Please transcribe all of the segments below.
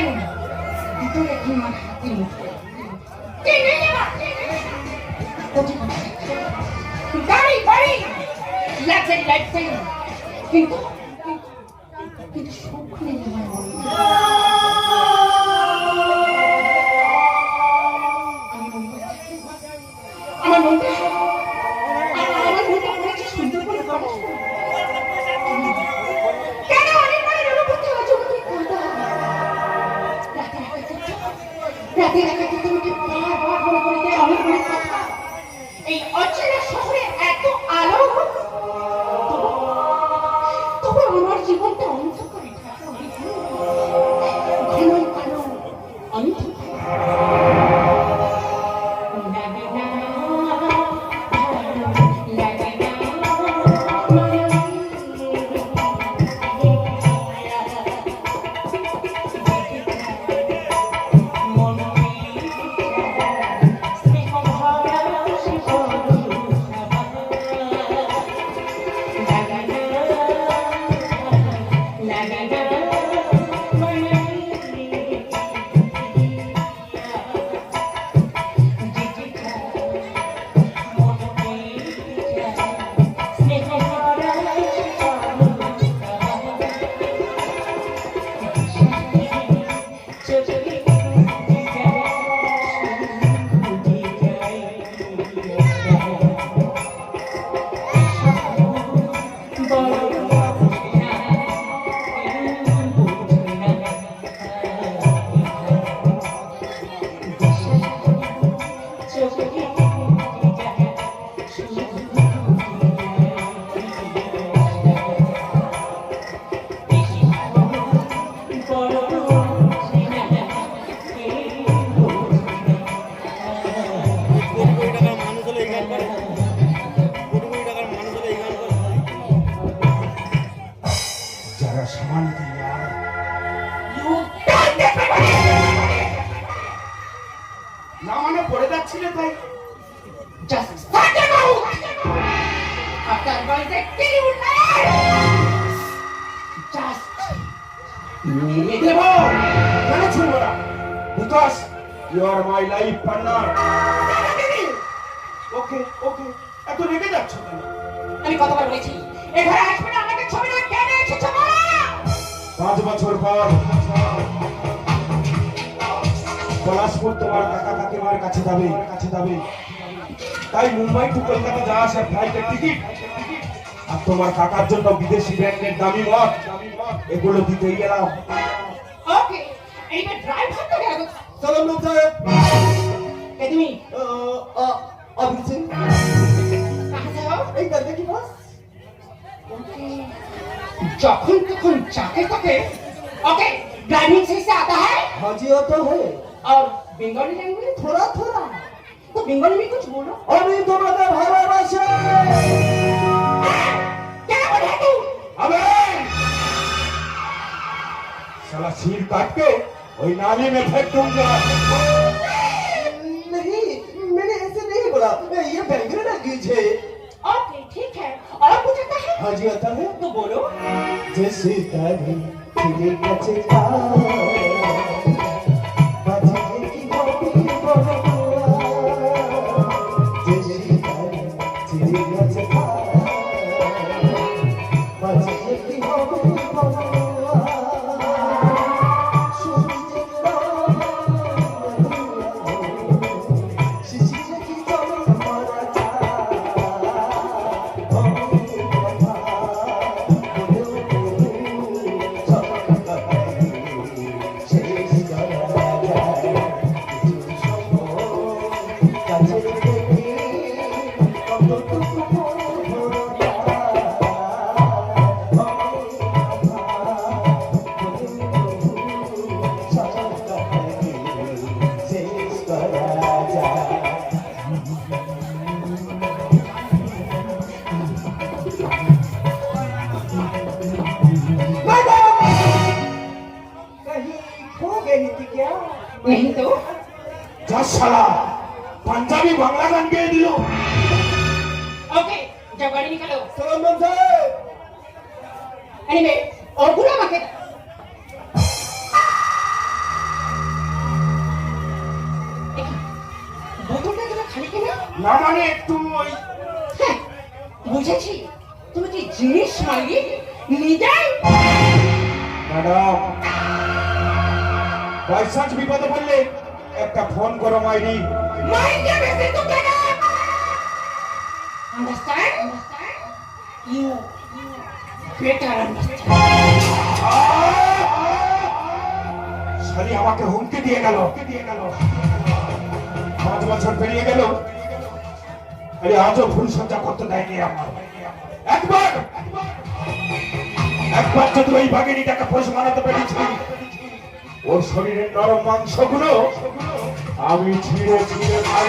Tengo. Y tú de aquí más. Tengo. Tengo. Bari, bari. Let's say, let's এই অচেনা শহরে you are my life partner okay okay এত রেগে যাচ্ছ কেন? আমি কতবার বলেছি এখানে আসবে না আমাকে ছবি না কেন এসেছ বলো পাঁচ বছর পর পলাশপুর তোমার কাকা কাকিমার কাছে যাবে কাছে যাবে। তাই মুম্বাই টু কলকাতা যাওয়া আসার ফ্লাইটের টিকিট আর তোমার কাকার জন্য বিদেশি ব্র্যান্ডের দামি মদ। এগুলো দিতেই গেলাম ওকে এইবার ড্রাইভার তো গেল সালাম লোক সাহেব কে তুমি अभी से কাহা से हो এই করবে কি বস ओके যখন তখন যাকে তাকে ओके ड्राइविंग सही से आता है हाँ जी आता है और बंगाली लैंग्वेज थोड़ा थोड़ा तो बंगाली में कुछ बोलो আমি তোমাকে ভালোবাসি क्या बोल रहा तू अबे साला सिर काट के वही नाली में फेंक दूँगा नहीं मैंने ऐसे नहीं बोला। ये बैंगन ना है ओके ठीक है। और कुछ आता है हाँ जी आता है। तो बोलो। जैसे तारी तेरे कचे না মানে একটু ওই হ্যাঁ, বুঝেছি। তুমি কি জিনিস মালিক নিজেই ম্যাডাম। বাইসান্স বিপদে পড়লে একটা ফোন করো মাইরি। মাইন্ডে বেশি তো কেন? আন্ডারস্ট্যান্ড ইউ বেটার আন্ডারস্ট্যান্ড শালি আমাকে হুমকি দিয়ে গেল দিয়ে গেল। পাঁচ বছর পেরিয়ে গেল। আরে আজও ভুল সজ্জা করতে দেয়নি আমার। একবার একবার যদি ওই বাগিনীটাকে পোষ মানাতে পেরেছি, ওর শরীরের নরম মাংসগুলো আমি ছিঁড়ে ছিঁড়ে খাব।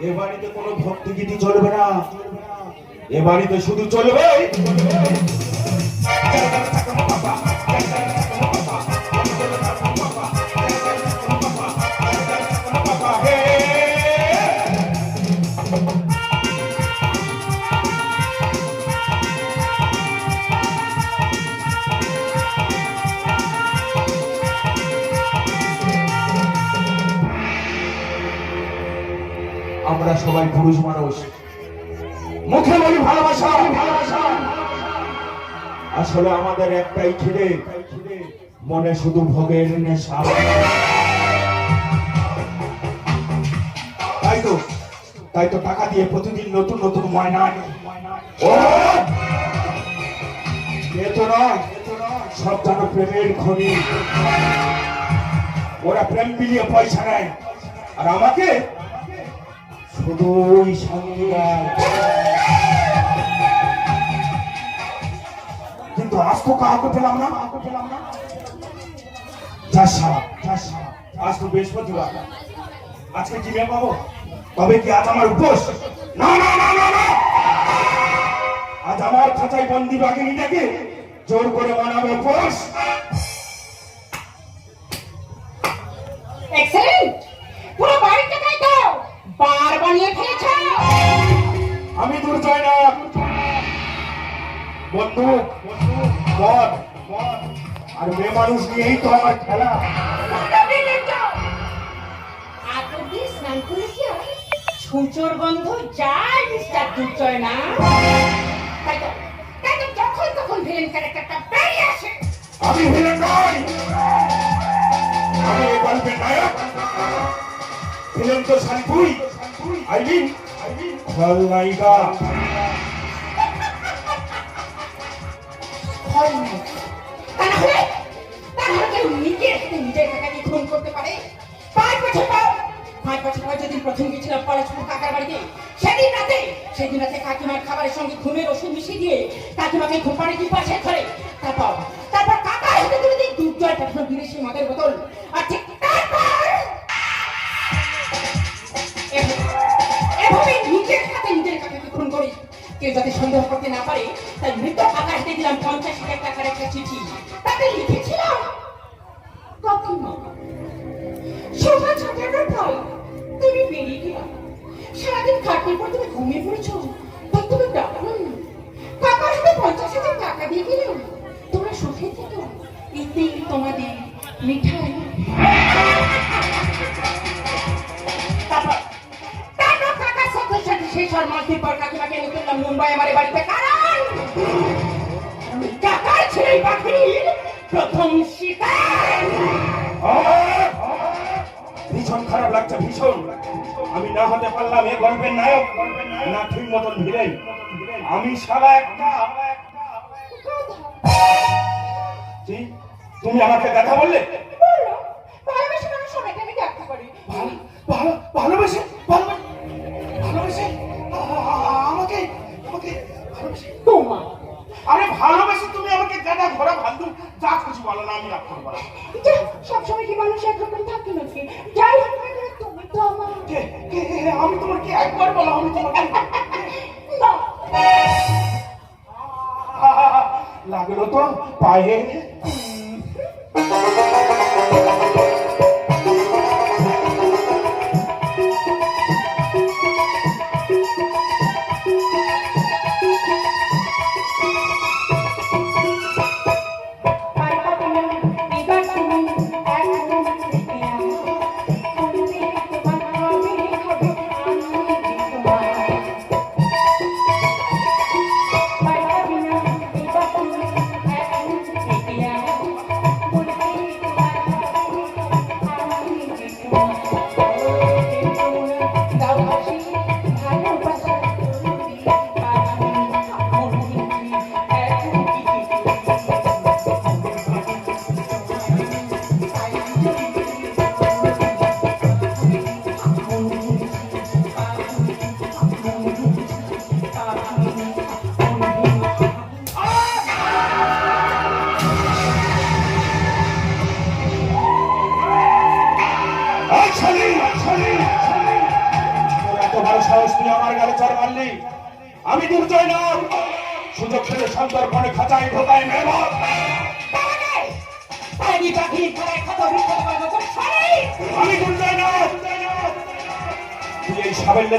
এ বাড়িতে কোনো ভক্তি চলবে না। এ বাড়িতে শুধু চলবে। আসলে আমাদের একটাই খিদে মনে শুধু ভোগের নেশা। তাই তো তাই তো টাকা দিয়ে প্রতিদিন নতুন নতুন ময়না আনি। সব প্রেমের খনি। ওরা প্রেম বিলিয়ে পয়সা নেয়। আর আমাকে? শুধুই কিন্তু আজ তো কাউকে পেলাম না। কাউকে পেলাম না যা সারা যা সারা। আজ তো বৃহস্পতিবার। আজকে কি মেয়ে পাবো? তবে কি আজ আমার উপোস? না না না না না। আজ আমার খাঁচায় বন্দি বাঘিনীটাকে জোর করে মানাবে উপোস। এক্সেলেন্ট পুরো বাড়িটাকে তো বার বানিয়ে ফেলেছ। আমি দুর্জয় না। বন্দুক মদ আর মেয়ে মানুষ নিয়েই তো আমার খেলা। ছুঁচোর গন্ধ যায় মিস্টার দুর্জয় না। যখন তখন ভিলেন ক্যারেক্টারটা বেরিয়ে আসে। আমি ভিলেন নই। আমি এই গল্পের নায়ক। ভিলেন তো শালি তুই আইবিন খলনায়িকা। হয় নিজের নিজের টাকা দিয়ে করতে পারে। পাঁচ বছর পর পাঁচ বছর পর যেদিন প্রথম গেছিলাম পলাশপুর কাকার বাড়িতে, সেদিন রাতে সেদিন রাতে কাকিমার খাবারের সঙ্গে ঘুমের ওষুধ মিশিয়ে দিয়ে কাকিমাকে ঘুম পাড়ে দিয়ে পাশে ধরে তারপর সকাল ছটার পর তুমি বেরিয়ে গেলাম সারাদিন খাটিয়ে পর তুমি ঘুমিয়ে পড়েছো। তাই তুমি ডাকলাম না কাকার হাতে পঞ্চাশ হাজার টাকা দিয়ে গেলাম তোমরা সুখে থেকো। এতেই তোমাদের মিঠাই। সাথে সাথে সেই মাসের পর কাকিমাকে নিয়ে চললাম মুম্বাই আমার বাড়িতে কারণ। প্রথম শিকার। ভীষণ খারাপ লাগছে ভীষণ। আমি না হতে পারলাম এ গল্পের নায়ক না ঠিক মতন ভিড়ে আমি সারা একটা তুমি আমাকে দেখা বললে বলল?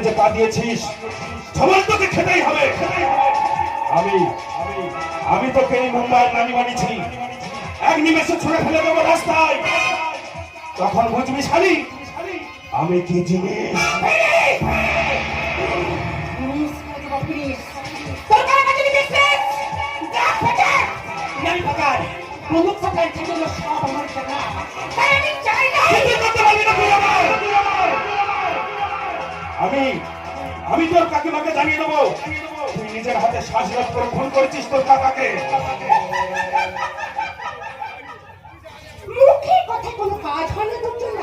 যে পা দিয়েছিস সবার তোকে খেতেই হবে। আমি আমি তোকে এই মুম্বাইয়ের নামি বানিয়েছি। এক নিমেষে ছুড়ে ফেলে দেবো রাস্তায়। তখন বুঝবি শালি আমি কি জিনিস? প্রমুখ সরকার থেকে সব আমার টাকা তাই আমি চাই না করতে পারবি না তুই আমার। আমি আমি তোর কাকিমাকে জানিয়ে দেবো? তুই নিজের হাতে শ্বাসরোধ করে খুন করেছিস তোর কাকাকে। মুখে কথা কোনো কাজ হয় না তোর জন্য?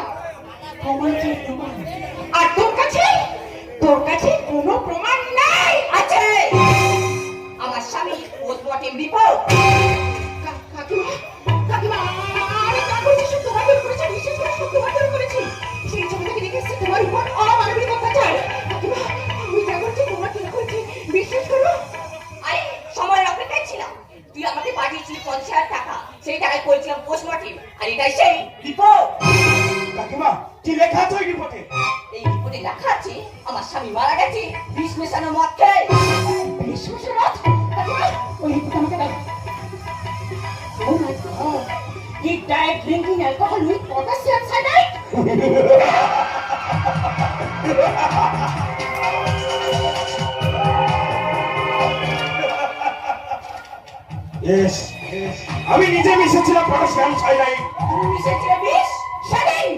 Drinking alcohol with potassium cyanide. আমি নিজে মিশেছিলাম পটাশিয়াম সাইনাইড তুমি মিশিয়েছিলে বিষ? সেদিন!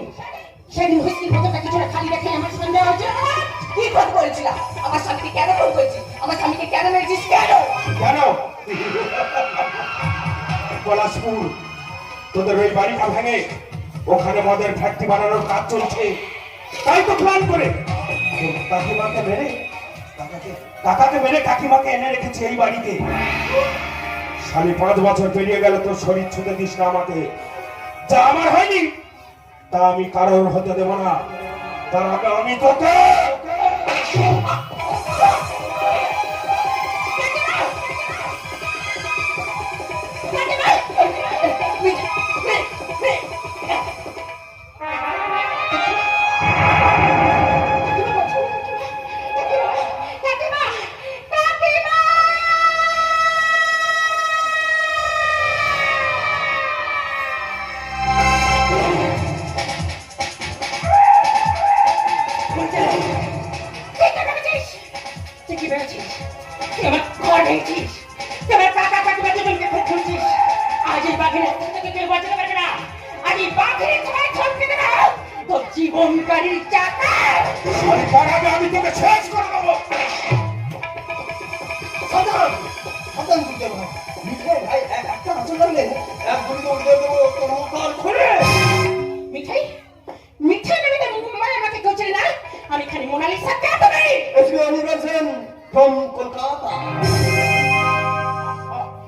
সেদিন হুইস্কির বোতলটা কিছুটা খালি রেখে আমার সন্দেহ না? কি ক্ষতি করেছিলাম আমার স্বামীকে কেন ফোন করেছিস আমার স্বামীকে কেন মেরেছিস কেন কেন পলাশপুর তোদের ওই বাড়িটা ভেঙে ওখানে মদের ফ্যাক্টরি বানানোর কাজ চলছে। তাই তো প্ল্যান করে। কাকিমাকে মেরে, কাকাকে মেরে কাকিমাকে এনে রেখেছে এই বাড়িতে। সাড়ে পাঁচ বছর পেরিয়ে গেল, তোর শরীর ছুতে দিস না আমাকে। যা আমার হয়নি, তা আমি কারোর হতে দেব না। তার আগে আমি তোকে মোনালিসা কাটা নেই এসবি অনির্বাণ সেন ফ্রম কলকাতা।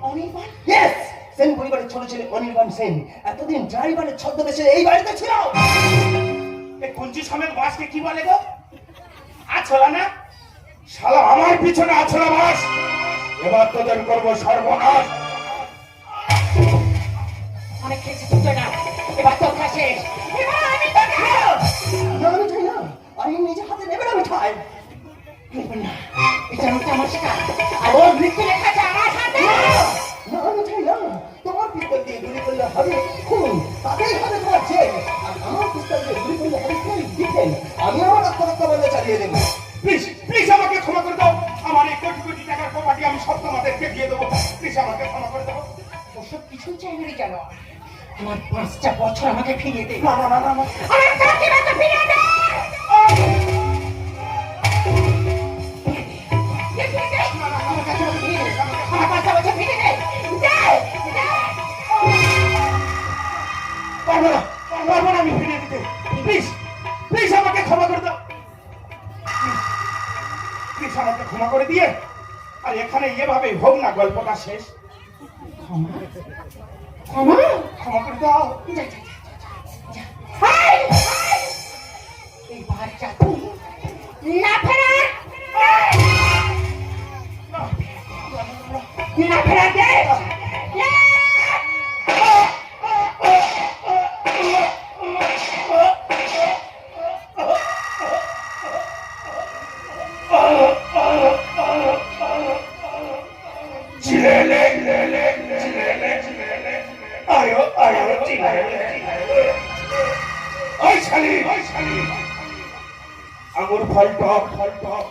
অনির্বাণ? ইয়েস সেন পরিবারের ছোট ছেলে অনির্বাণ সেন। এতদিন ড্রাইভারের ছদ্মবেশে এই বাড়িতে ছিল। কুঞ্চি সমেত বাসকে কি বলে গো? আছলা না? শালা আমার পিছনে আছলা বাস। এবার তোদের করব সর্বনাশ। অনেক খেয়েছি তুই না এবার তোর কাছে এবার আমি নিজে হাতে নেবে না মিঠাই এটা হচ্ছে আমার শিকার আর ওর মৃত্যু লেখা আছে আমার হাতে। না মিঠাই না। তোমার পিস্তল দিয়ে গুলি করলে হবে। খুন তাতেই হবে তোমার জেল। আর আমার পিস্তল দিয়ে গুলি করলে হবে তোমার ডিফেন আমি আমার আত্মহত্যা বলে চালিয়ে দেবো। প্লিজ প্লিজ আমাকে ক্ষমা করে দাও। আমার এই কোটি কোটি টাকার প্রপার্টি আমি সব তোমাদেরকে দিয়ে দেবো। প্লিজ আমাকে ক্ষমা করে দাও। ওসব কিছুই চাই না জানো আমার পাঁচটা বছর আমাকে ফিরিয়ে দে। না না না না। আমার কাকিমাকে ফিরিয়ে দে, প্লিজ আমাকে ক্ষমা করে দিয়ে আর এখানে এভাবে হোক না গল্পটা শেষ। ক্ষমা? ক্ষমা? করে দাও। এইবার যা না ফেরা না ফেরার দে দে। আঙুর ফল টক। ফল টক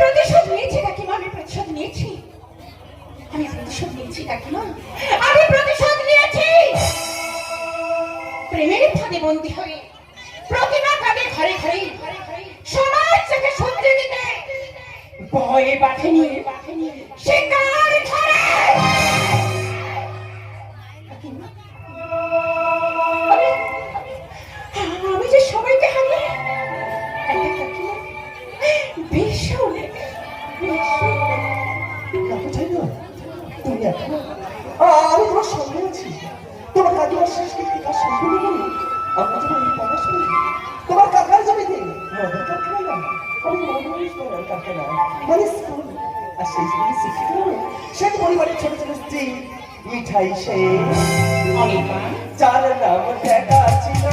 প্রতিশোধ নিয়েছি আমি প্রতিশোধ নিয়েছি। আমি প্রতিশোধ নিয়েছি প্রতিশোধ নিয়েছি। প্রেমের ফাঁদে বন্দী হয়ে প্রতিমা কাঁদে ঘরে ঘরে সমাজ থেকে শুনতে দিতে ভয়ে বাঁধেনি শিকার কাকিমা আমি যে সবাইকে সেই স্কুলে শিক্ষিত সেই পরিবারের ছোট ছোট স্ত্রী মিঠাই সে। যার নাম দেখা ছিল